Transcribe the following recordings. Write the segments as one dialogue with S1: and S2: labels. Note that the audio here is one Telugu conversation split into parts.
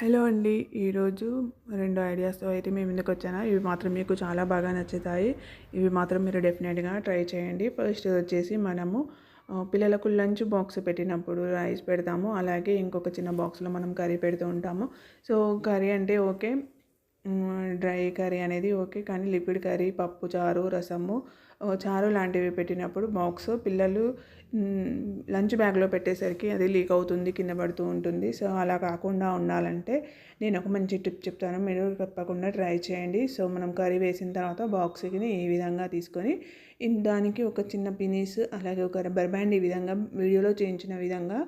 S1: హలో అండి. ఈరోజు రెండు ఐడియాస్తో అయితే మేము ముందుకు వచ్చాను? ఇవి మాత్రం మీకు చాలా బాగా నచ్చుతాయి. ఇవి మాత్రం మీరు డెఫినెట్గా ట్రై చేయండి. ఫస్ట్ వచ్చేసి మనము పిల్లలకు లంచ్ బాక్స్ పెట్టినప్పుడు రైస్ పెడతాము. అలాగే ఇంకొక చిన్న బాక్స్లో మనం కర్రీ పెడుతూ ఉంటాము. సో కర్రీ అంటే ఓకే. డ్రై కర్రీ అనేది ఓకే కానీ లిక్విడ్ కర్రీ పప్పు చారు రసము చారు లాంటివి పెట్టినప్పుడు బాక్స్ పిల్లలు లంచ్ బ్యాగ్లో పెట్టేసరికి అది లీక్ అవుతుంది కింద పడుతూ ఉంటుంది. సో అలా కాకుండా ఉండాలంటే నేను ఒక మంచి టిప్ చెప్తాను. మీరు తప్పకుండా ట్రై చేయండి. సో మనం కర్రీ వేసిన తర్వాత బాక్స్కి ఈ విధంగా తీసుకొని దానికి ఒక చిన్న పినీస్ అలాగే ఒక రబ్బర్ బ్యాండ్ ఈ విధంగా వీడియోలో చేయించిన విధంగా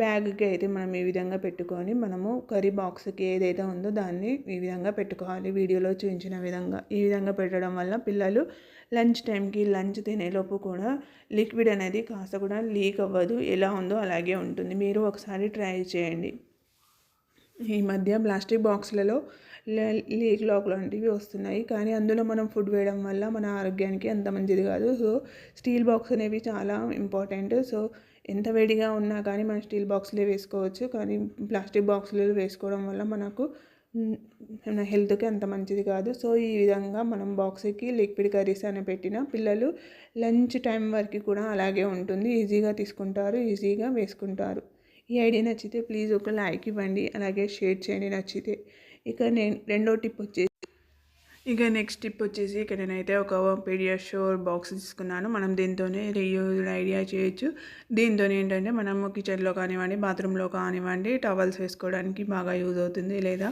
S1: బ్యాగ్కి అయితే మనం ఈ విధంగా పెట్టుకొని మనము కర్రీ బాక్స్కి ఏదైతే ఉందో దాన్ని ఈ విధంగా పెట్టుకోవాలి. వీడియోలో చూపించిన విధంగా. ఈ విధంగా పెట్టడం వల్ల పిల్లలు లంచ్ టైంకి లంచ్ తినేలోపు కూడా లిక్విడ్ అనేది కాస్త కూడా లీక్ అవ్వదు. ఎలా ఉందో అలాగే ఉంటుంది. మీరు ఒకసారి ట్రై చేయండి. ఈ మధ్య ప్లాస్టిక్ బాక్స్లలో లీక్ లాక్ లాంటివి వస్తున్నాయి. కానీ అందులో మనం ఫుడ్ వేయడం వల్ల మన ఆరోగ్యానికి అంత మంచిది కాదు. సో స్టీల్ బాక్స్ అనేవి చాలా ఇంపార్టెంట్. సో ఎంత వేడిగా ఉన్నా కానీ మనం స్టీల్ బాక్స్లో వేసుకోవచ్చు. కానీ ప్లాస్టిక్ బాక్స్లో వేసుకోవడం వల్ల మనకు మన హెల్త్కి అంత మంచిది కాదు. సో ఈ విధంగా మనం బాక్స్కి లిక్విడ్ కర్రీస్ అని పెట్టిన పిల్లలు లంచ్ టైం వరకు కూడా అలాగే ఉంటుంది. ఈజీగా తీసుకుంటారు ఈజీగా వేసుకుంటారు. ఈ ఐడియా నచ్చితే ప్లీజ్ ఒక లైక్ ఇవ్వండి అలాగే షేర్ చేయండి నచ్చితే. ఇక నేను రెండో టిప్ వచ్చేసి ఇక నెక్స్ట్ టిప్ వచ్చేసి ఇక్కడ నేనైతే ఒక పీడియర్ షోర్ బాక్స్ తీసుకున్నాను. మనం దీంతోనే రీయూజ్ ఐడియా చేయొచ్చు. దీంతో ఏంటంటే మనము కిచెన్లో కానివ్వండి బాత్రూంలో కానివ్వండి టవల్స్ వేసుకోవడానికి బాగా యూజ్ అవుతుంది. లేదా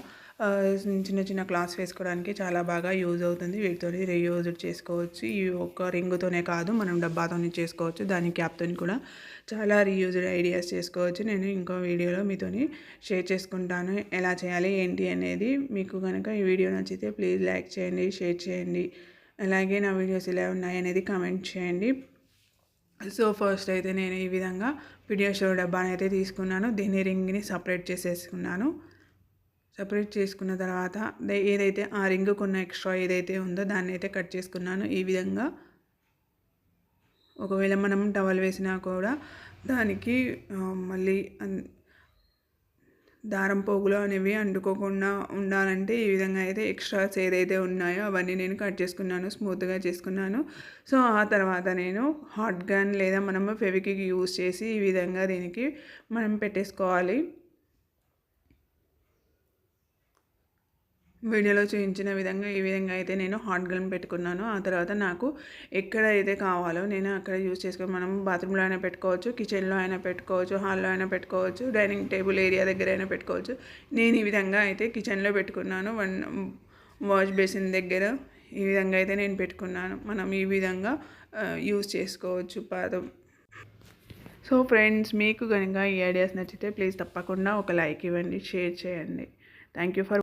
S1: చిన్న చిన్న క్లాస్ వేసుకోవడానికి చాలా బాగా యూజ్ అవుతుంది. వీటితో రీయూజ్ చేసుకోవచ్చు. ఈ ఒక్క రింగుతోనే కాదు మనం డబ్బాతోని చేసుకోవచ్చు. దాని క్యాప్తో కూడా చాలా రీయూజ్డ్ ఐడియాస్ చేసుకోవచ్చు. నేను ఇంకో వీడియోలో మీతోని షేర్ చేసుకుంటాను. ఎలా చేయాలి ఏంటి అనేది మీకు కనుక ఈ వీడియో నచ్చితే ప్లీజ్ లైక్ చేయండి చేయండి షేర్ చేయండి. అలాగే నా వీడియోస్ ఇలా ఉన్నాయి అనేది కామెంట్ చేయండి. సో ఫస్ట్ అయితే నేను ఈ విధంగా పిడియాషోర్ డబ్బాని అయితే తీసుకున్నాను. దీని రింగ్ని సపరేట్ చేసేసుకున్నాను. సపరేట్ చేసుకున్న తర్వాత ఏదైతే ఆ రింగ్కు ఉన్న ఎక్స్ట్రా ఏదైతే ఉందో దాన్ని అయితే కట్ చేసుకున్నాను. ఈ విధంగా ఒకవేళ మనం టవల్ వేసినా కూడా దానికి మళ్ళీ దారం పోగులు అనేవి అంటుకోకుండా ఉండాలంటే ఈ విధంగా అయితే ఎక్స్ట్రాస్ ఏదైతే ఉన్నాయో అవన్నీ నేను కట్ చేసుకున్నాను స్మూత్గా చేసుకున్నాను. సో ఆ తర్వాత నేను హాట్ గన్ లేదా మనము ఫెవికి యూస్ చేసి ఈ విధంగా దీనికి మనం పెట్టేసుకోవాలి. వీడియోలో చూపించిన విధంగా ఈ విధంగా అయితే నేను హాట్ గన్ పెట్టుకున్నాను. ఆ తర్వాత నాకు ఎక్కడ అయితే కావాలో నేను అక్కడ యూజ్ చేసుకుని మనం బాత్రూంలో అయినా పెట్టుకోవచ్చు కిచెన్లో అయినా పెట్టుకోవచ్చు హాల్లో అయినా పెట్టుకోవచ్చు డైనింగ్ టేబుల్ ఏరియా దగ్గర అయినా పెట్టుకోవచ్చు. నేను ఈ విధంగా అయితే కిచెన్లో పెట్టుకున్నాను. వన్ వాష్ బేసిన్ దగ్గర ఈ విధంగా అయితే నేను పెట్టుకున్నాను. మనం ఈ విధంగా యూజ్ చేసుకోవచ్చు పాదం. సో ఫ్రెండ్స్ మీకు కనుక ఈ ఐడియాస్ నచ్చితే ప్లీజ్ తప్పకుండా ఒక లైక్ ఇవ్వండి షేర్ చేయండి. Thank you for